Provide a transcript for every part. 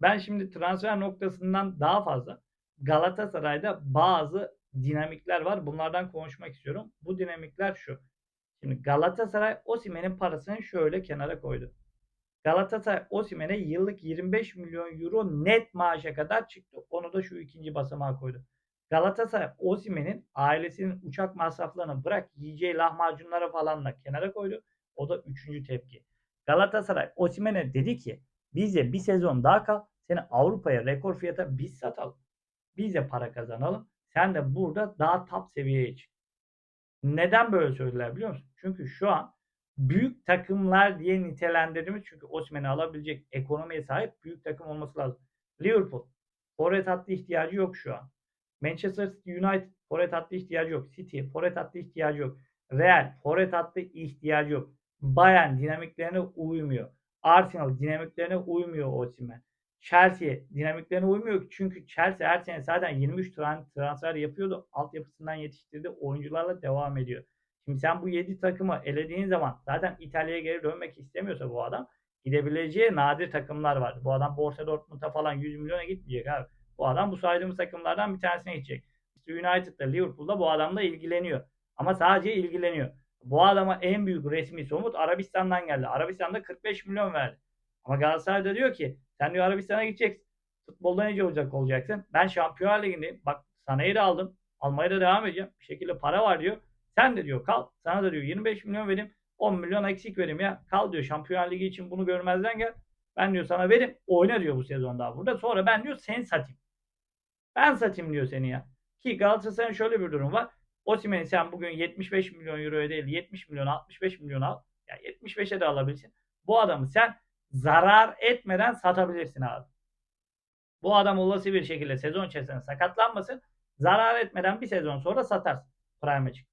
Ben şimdi transfer noktasından daha fazla Galatasaray'da bazı dinamikler var. Bunlardan konuşmak istiyorum. Bu dinamikler şu. Şimdi Galatasaray Osimhen'in parasını şöyle kenara koydu. Galatasaray Osimhen'e yıllık 25 milyon euro net maaşa kadar çıktı. Onu da şu ikinci basamağa koydu. Galatasaray Osimhen'in ailesinin uçak masraflarını bırak yiyeceği lahmacunlara falanla kenara koydu. O da üçüncü tepki. Galatasaray Osimhen'e dedi ki bize bir sezon daha kal. Seni Avrupa'ya rekor fiyata biz satalım. Biz para kazanalım. Sen de burada daha top seviyeye çık. Neden böyle söylediler biliyor musun? Çünkü şu an büyük takımlar diye nitelendirdiğimiz çünkü Osimhen'i alabilecek ekonomiye sahip büyük takım olması lazım. Liverpool forvet hattı ihtiyacı yok şu an. Manchester United forvet hattı ihtiyacı yok. City forvet hattı ihtiyacı yok. Real forvet hattı ihtiyacı yok. Bayern dinamiklerine uymuyor. Arsenal dinamiklerine uymuyor Osimhen. Chelsea dinamiklerine uymuyor çünkü Chelsea her sene zaten 23 transfer yapıyordu. Altyapısından yetiştirdiği oyuncularla devam ediyor. Şimdi sen bu 7 takımı elediğin zaman zaten İtalya'ya geri dönmek istemiyorsa bu adam gidebileceği nadir takımlar var. Bu adam Borussia Dortmund'a falan 100 milyona gitmeyecek abi. Bu adam bu saydığımız takımlardan bir tanesine gidecek. İşte United'da, Liverpool'da bu adamla ilgileniyor. Ama sadece ilgileniyor. Bu adama en büyük resmi somut Arabistan'dan geldi. Arabistan'da 45 milyon verdi. Ama Galatasaray'da diyor ki sen diyor Arabistan'a gideceksin. Futbolda nece olacak olacaksın. Ben Şampiyonlar Ligi'ndeyim. Bak sanayi de aldım. Almaya da devam edeceğim. Bir şekilde para var diyor. Sen de diyor kal. Sana da diyor 25 milyon vereyim. 10 milyon eksik vereyim ya. Kal diyor Şampiyonlar Ligi için bunu görmezden gel. Ben diyor sana verim. Oyna diyor bu sezon daha burada. Sonra ben diyor seni satayım. Ben satayım diyor seni ya. Ki Galatasaray'ın şöyle bir durum var. Osimhen'i sen bugün 75 milyon euroya değil 70 milyon 65 milyon al. Ya yani 75'e de alabilirsin. Bu adamı sen zarar etmeden satabilirsin abi. Bu adam olası bir şekilde sezon içerisinde sakatlanmasın. Zarar etmeden bir sezon sonra satarsın. Prime çık.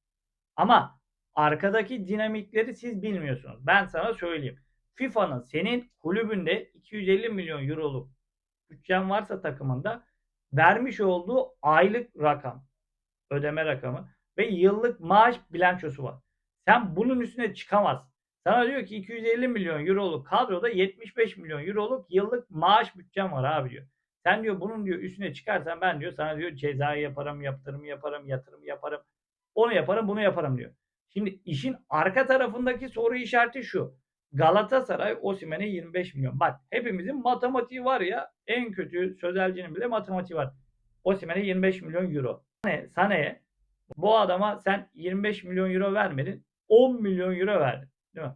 Ama arkadaki dinamikleri siz bilmiyorsunuz. Ben sana söyleyeyim. FIFA'nın senin kulübünde 250 milyon euroluk bütçen varsa takımında vermiş olduğu aylık rakam, ödeme rakamı ve yıllık maaş bilançosu var. Sen bunun üstüne çıkamazsın. Sana diyor ki 250 milyon euroluk kadroda 75 milyon euroluk yıllık maaş bütçem var abi diyor. Sen diyor bunun diyor üstüne çıkarsan ben diyor sana diyor cezayı yaparım, yaptırım yaparım, yatırım yaparım. Onu yaparım, bunu yaparım diyor. Şimdi işin arka tarafındaki soru işareti şu. Galatasaray Osimhen'e 25 milyon. Bak hepimizin matematiği var ya. En kötü sözelcinin bile matematiği var. Osimhen'e 25 milyon euro. Sane, Sane'ye bu adama sen 25 milyon euro vermedin. 10 milyon euro verdin. Değil mi?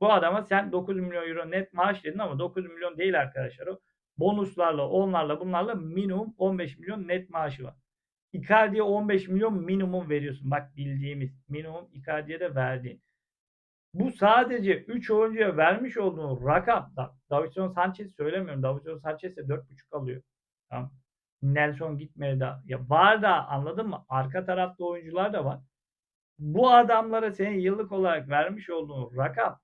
Bu adama sen 9 milyon euro net maaş dedin ama 9 milyon değil arkadaşlar o. Bonuslarla, onlarla, bunlarla minimum 15 milyon net maaşı var. Icardi'ye 15 milyon minimum veriyorsun. Bak bildiğimiz minimum Icardi'ye de verdiğin. Bu sadece 3 oyuncuya vermiş olduğun rakam. Da, Davinson Sanchez söylemiyorum. Davinson Sanchez de 4.5 alıyor. Tamam. Nelson gitmedi daha. Ya var da anladın mı? Arka tarafta oyuncular da var. Bu adamlara senin yıllık olarak vermiş olduğun rakam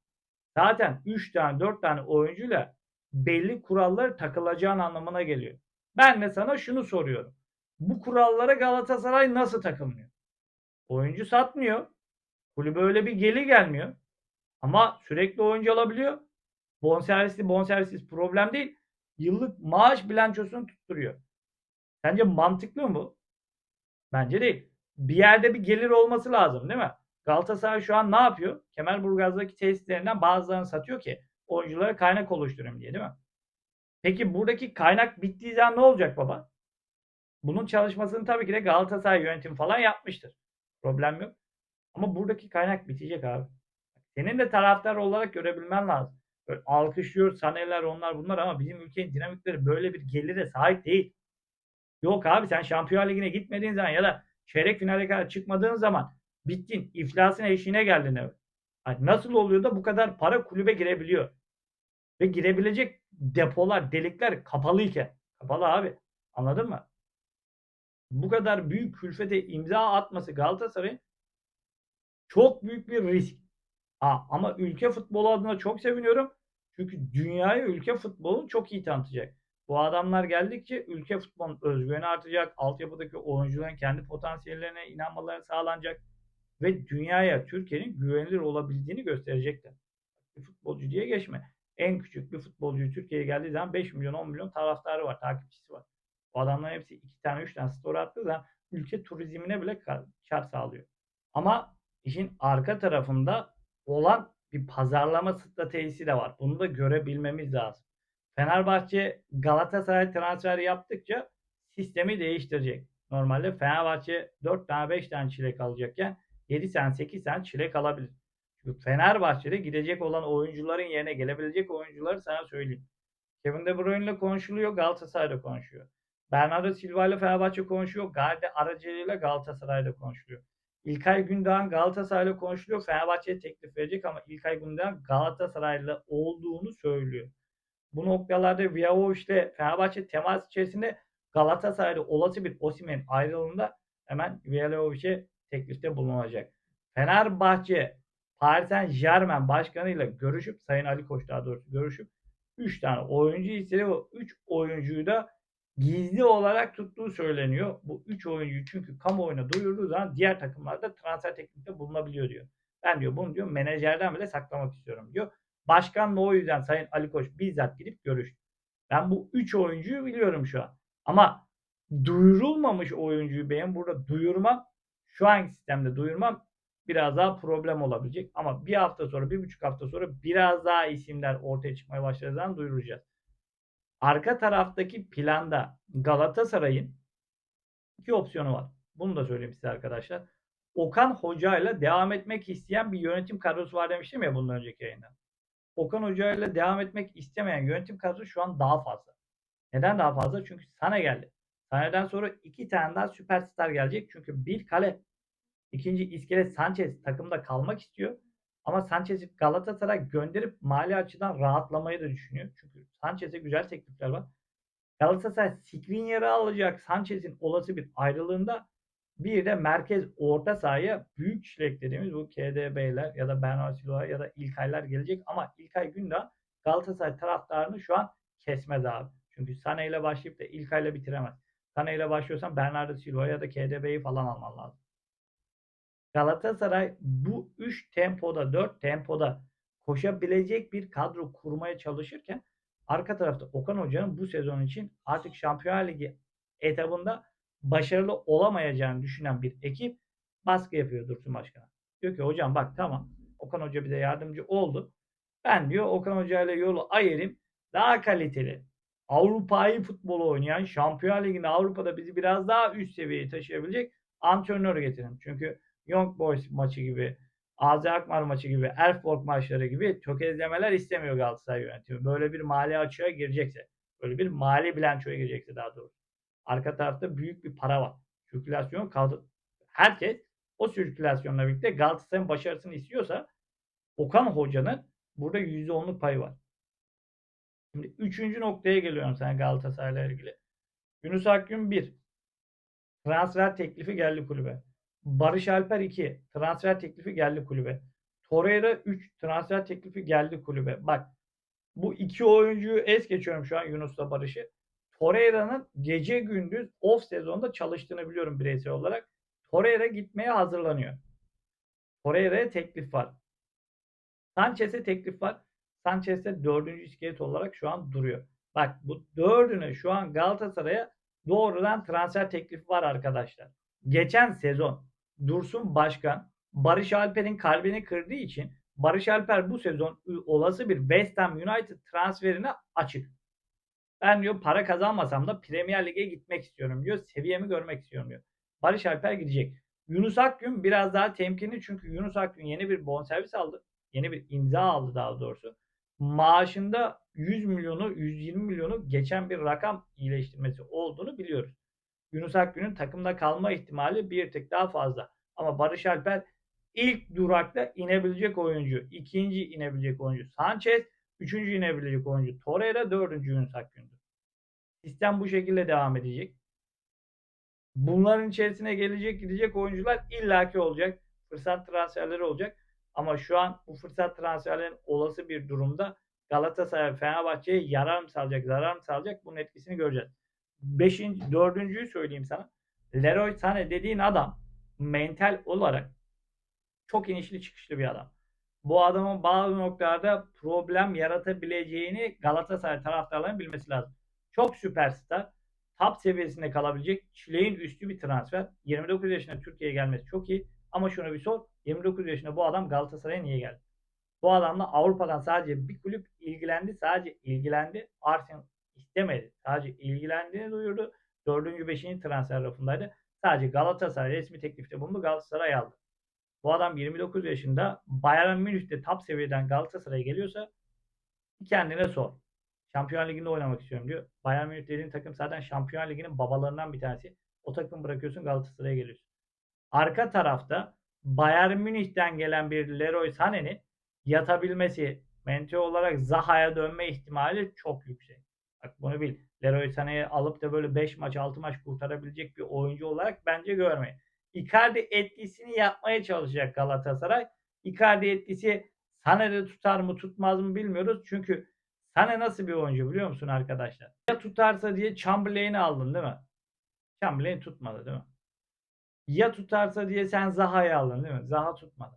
zaten 3 tane 4 tane oyuncuyla belli kurallar takılacağın anlamına geliyor. Ben de sana şunu soruyorum. Bu kurallara Galatasaray nasıl takılmıyor? Oyuncu satmıyor. Kulübe öyle bir gelir gelmiyor. Ama sürekli oyuncu alabiliyor. Bonservisli bonservissiz problem değil. Yıllık maaş bilançosunu tutturuyor. Sence mantıklı mı? Bence değil. Bir yerde bir gelir olması lazım değil mi? Galatasaray şu an ne yapıyor? Kemerburgaz'daki tesislerinden bazılarını satıyor ki oyunculara kaynak oluşturayım diye değil mi? Peki buradaki kaynak bittiği zaman ne olacak baba? Bunun çalışmasını tabii ki de Galatasaray yönetim falan yapmıştır. Problem yok. Ama buradaki kaynak bitecek abi. Senin de taraftar olarak görebilmen lazım. Böyle alkışlıyor saneler onlar bunlar ama bizim ülkenin dinamikleri böyle bir gelire sahip değil. Yok abi sen Şampiyon Ligi'ne gitmediğin zaman ya da çeyrek finale kadar çıkmadığın zaman bittin. İflasın eşiğine geldin. Yani nasıl oluyor da bu kadar para kulübe girebiliyor? Ve girebilecek depolar, delikler kapalıyken. Kapalı abi. Anladın mı? Bu kadar büyük külfete imza atması Galatasaray'ın çok büyük bir risk. Ha, ama ülke futbolu adına çok seviniyorum. Çünkü dünyaya ülke futbolunu çok iyi tanıtacak. Bu adamlar geldikçe ülke futbolunun özgüveni artacak. Altyapıdaki oyuncuların kendi potansiyellerine inanmaları sağlanacak. Ve dünyaya Türkiye'nin güvenilir olabildiğini gösterecekler. Bir futbolcu diye geçme. En küçük bir futbolcu Türkiye'ye geldiği zaman 5 milyon 10 milyon taraftarı var, takipçisi var. Bu adamların hepsi 2 tane 3 tane story attığı zaman ülke turizmine bile kar sağlıyor. Ama işin arka tarafında olan bir pazarlama stratejisi de var. Bunu da görebilmemiz lazım. Fenerbahçe Galatasaray transferi yaptıkça sistemi değiştirecek. Normalde Fenerbahçe 4 tane 5 tane çilek alacakken 7 tane 8 tane çilek alabilir. Çünkü Fenerbahçe'de gidecek olan oyuncuların yerine gelebilecek oyuncuları sana söyleyeyim. Kevin De Bruyne ile konuşuluyor, Galatasaray'da konuşuyor. Bernardo Silva ile Fenerbahçe konuşuyor, Galde aracılığıyla Galatasaray'da konuşuluyor. İlkay Gündoğan Galatasaray'la konuşuluyor. Fenerbahçe'ye teklif verecek ama İlkay Gündoğan Galatasaray'la olduğunu söylüyor. Bu noktalarda Vlahovic ile Fenerbahçe temas içerisinde Galatasaray'da olası bir Osimhen ayrılığında hemen Vlahovic'e teklifte bulunacak. Fenerbahçe Paris Saint Germain başkanıyla görüşüp Sayın Ali Koç daha doğrusu görüşüp 3 tane oyuncu istedi. O 3 oyuncuyu da gizli olarak tuttuğu söyleniyor. Bu 3 oyuncuyu çünkü kamuoyuna duyurduğu zaman diğer takımlarda transfer teklifte bulunabiliyor diyor. Ben diyor bunu diyor menajerden bile saklamak istiyorum diyor. Başkanla o yüzden Sayın Ali Koç bizzat gidip görüştü. Ben bu 3 oyuncuyu biliyorum şu an. Ama duyurulmamış oyuncuyu benim burada duyurmam şu anki sistemde duyurmam biraz daha problem olabilecek. Ama bir hafta sonra, bir buçuk hafta sonra biraz daha isimler ortaya çıkmaya başladığı zaman duyuracağız. Arka taraftaki planda Galatasaray'ın iki opsiyonu var. Bunu da söyleyeyim size arkadaşlar. Okan Hoca ile devam etmek isteyen bir yönetim kadrosu var demiştim ya bundan önceki yayında. Okan Hoca ile devam etmek istemeyen yönetim kadrosu şu an daha fazla. Neden daha fazla? Çünkü sana geldi. Sane'den sonra iki tane daha süperstar gelecek. Çünkü bir kale, ikinci iskelet Sanchez takımda kalmak istiyor. Ama Sanchez'i Galatasaray gönderip mali açıdan rahatlamayı da düşünüyor. Çünkü Sanchez'e güzel teklifler var. Galatasaray Skriniar'ı alacak Sanchez'in olası bir ayrılığında bir de merkez orta sahaya büyük çilek dediğimiz bu KDB'ler ya da Bernardo Silva ya da İlkaylar gelecek ama İlkay Gündoğan Galatasaray taraftarını şu an kesmez abi. Çünkü Sane ile başlayıp da İlkay'la bitiremez. Sane ile başlıyorsan Bernardo Silva ya da KDB'yi falan alman lazım. Galatasaray bu 3 tempoda 4 tempoda koşabilecek bir kadro kurmaya çalışırken arka tarafta Okan Hoca'nın bu sezon için artık Şampiyonlar Ligi etabında başarılı olamayacağını düşünen bir ekip baskı yapıyor Dursun Başkan'a. Diyor ki hocam bak tamam Okan Hoca bize yardımcı oldu. Ben diyor Okan Hoca ile yolu ayırayım. Daha kaliteli Avrupa'yı futbolu oynayan Şampiyonlar Ligi'nde Avrupa'da bizi biraz daha üst seviyeye taşıyabilecek antrenör getirin. Çünkü Young Boys maçı gibi, AZ Akmar maçı gibi, Elfborg maçları gibi tökezlemeler istemiyor Galatasaray yönetimi. Böyle bir mali açığa girecekse, böyle bir mali bilançoya girecekse daha doğrusu. Arka tarafta büyük bir para var. Sirkülasyon kaldı. Herkes o sirkülasyonla birlikte Galatasaray'ın başarısını istiyorsa Okan Hoca'nın burada %10'luk payı var. Şimdi üçüncü noktaya geliyorum sen Galatasaray'la ilgili. Yunus Akgün 1. Transfer teklifi geldi kulübe. Barış Alper 2. Transfer teklifi geldi kulübe. Torreira 3. Transfer teklifi geldi kulübe. Bak bu iki oyuncuyu es geçiyorum şu an Yunus'la Barış'ı. Torreira'nın gece gündüz off sezonda çalıştığını biliyorum bireysel olarak. Torreira gitmeye hazırlanıyor. Torreira'ya teklif var. Sanchez'e teklif var. Sanchez de dördüncü iskelet olarak şu an duruyor. Bak bu dördüne şu an Galatasaray'a doğrudan transfer teklifi var arkadaşlar. Geçen sezon Dursun Başkan Barış Alper'in kalbini kırdığı için Barış Alper bu sezon olası bir West Ham United transferine açık. Ben diyor para kazanmasam da Premier Lig'e gitmek istiyorum diyor. Seviyemi görmek istiyorum diyor. Barış Alper gidecek. Yunus Akgün biraz daha temkinli çünkü Yunus Akgün yeni bir bonservis aldı. Yeni bir imza aldı daha doğrusu maaşında 100 milyonu 120 milyonu geçen bir rakam iyileştirmesi olduğunu biliyoruz. Yunus Akgün'ün takımda kalma ihtimali bir tık daha fazla. Ama Barış Alper ilk durakta inebilecek oyuncu, ikinci inebilecek oyuncu Sanchez, üçüncü inebilecek oyuncu Torreira, dördüncü Yunus Akgün'dür. Sistem bu şekilde devam edecek. Bunların içerisine gelecek gidecek oyuncular illaki olacak. Fırsat transferleri olacak. Ama şu an bu fırsat transferlerin olası bir durumda Galatasaray Fenerbahçe'ye yarar mı sağlayacak, zarar mı sağlayacak bunun etkisini göreceğiz. Beşinci, dördüncüyü söyleyeyim sana. Leroy Sané dediğin adam mental olarak çok inişli çıkışlı bir adam. Bu adamın bazı noktalarda problem yaratabileceğini Galatasaray taraftarlarının bilmesi lazım. Çok süperstar. Top seviyesinde kalabilecek çileğin üstü bir transfer. 29 yaşında Türkiye'ye gelmesi çok iyi. Ama şunu bir sor. 29 yaşında bu adam Galatasaray'a niye geldi? Bu adamla Avrupa'dan sadece bir kulüp ilgilendi. Sadece ilgilendi. Arsenal istemedi. Sadece ilgilendiğini duyurdu. 4. 5. transfer rafındaydı. Sadece Galatasaray resmi teklifte bulundu. Galatasaray aldı. Bu adam 29 yaşında Bayern Münih'te top seviyeden Galatasaray'a geliyorsa kendine sor. Şampiyon Ligi'nde oynamak istiyorum diyor. Bayern Münih dediğin takım zaten Şampiyon Ligi'nin babalarından bir tanesi. O takım bırakıyorsun Galatasaray'a geliyorsun. Arka tarafta Bayern Münih'ten gelen bir Leroy Sané'nin yatabilmesi, mente olarak Zaha'ya dönme ihtimali çok yüksek. Bak bunu bil. Leroy Sané'yi alıp da böyle 5 maç 6 maç kurtarabilecek bir oyuncu olarak bence görmeyin. Icardi etkisini yapmaya çalışacak Galatasaray. Icardi etkisi Sané'de tutar mı tutmaz mı bilmiyoruz. Çünkü Sané nasıl bir oyuncu biliyor musun arkadaşlar? Ya tutarsa diye Chamberlain'i aldın değil mi? Chamberlain tutmadı değil mi? Ya tutarsa diye sen Zaha'yı aldın değil mi? Zaha tutmadı.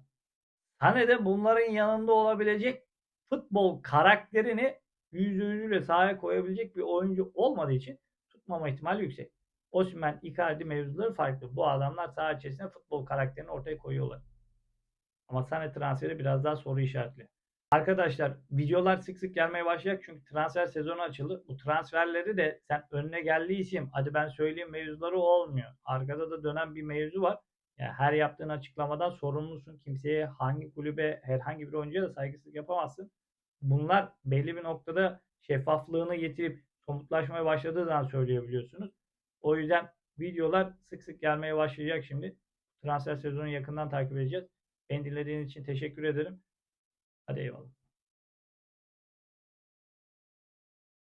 Sané de bunların yanında olabilecek futbol karakterini yüzüyle sahaya koyabilecek bir oyuncu olmadığı için tutmama ihtimali yüksek. Osimhen, Icardi mevzuları farklı. Bu adamlar saha içerisinde futbol karakterini ortaya koyuyorlar. Ama Sané transferi biraz daha soru işaretli. Arkadaşlar videolar sık sık gelmeye başlayacak çünkü transfer sezonu açıldı. Bu transferleri de sen önüne geldiği isim hadi ben söyleyeyim mevzuları olmuyor. Arkada da dönen bir mevzu var. Yani her yaptığın açıklamadan sorumlusun. Kimseye hangi kulübe herhangi bir oyuncuya da saygısızlık yapamazsın. Bunlar belli bir noktada şeffaflığını getirip somutlaşmaya başladığı zaman söyleyebiliyorsunuz. O yüzden videolar sık sık gelmeye başlayacak şimdi. Transfer sezonu yakından takip edeceğiz. Beni dinlediğiniz için teşekkür ederim. Hadi eyvallah.